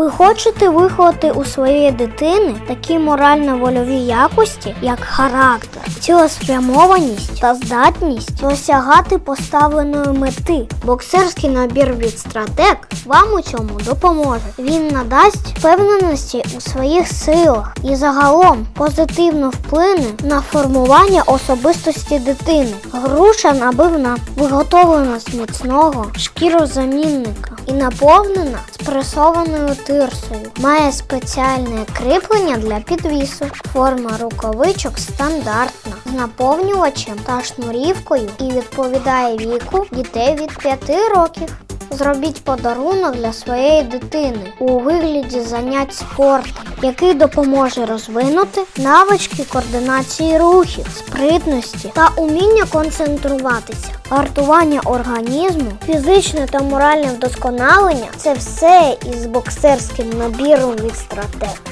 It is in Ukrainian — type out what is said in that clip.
Ви хочете виховати у своєї дитини такі морально-вольові якості, як характер, цілеспрямованість та здатність досягати поставленої мети. Боксерський набір від стратег вам у цьому допоможе. Він надасть впевненості у своїх силах і загалом позитивно вплине на формування особистості дитини. Груша набивна, виготовлена з міцного шкірозамінника і наповнена спресованою тирсою. Має спеціальне кріплення для підвісу. Форма рукавичок стандартна з наповнювачем та шнурівкою і відповідає віку дітей від 5 років. Зробіть подарунок для своєї дитини у вигляді занять спортом, який допоможе розвинути навички координації рухів, спритності та уміння концентруватися. Гартування організму, фізичне та моральне вдосконалення це все із боксерським набіром від стратег.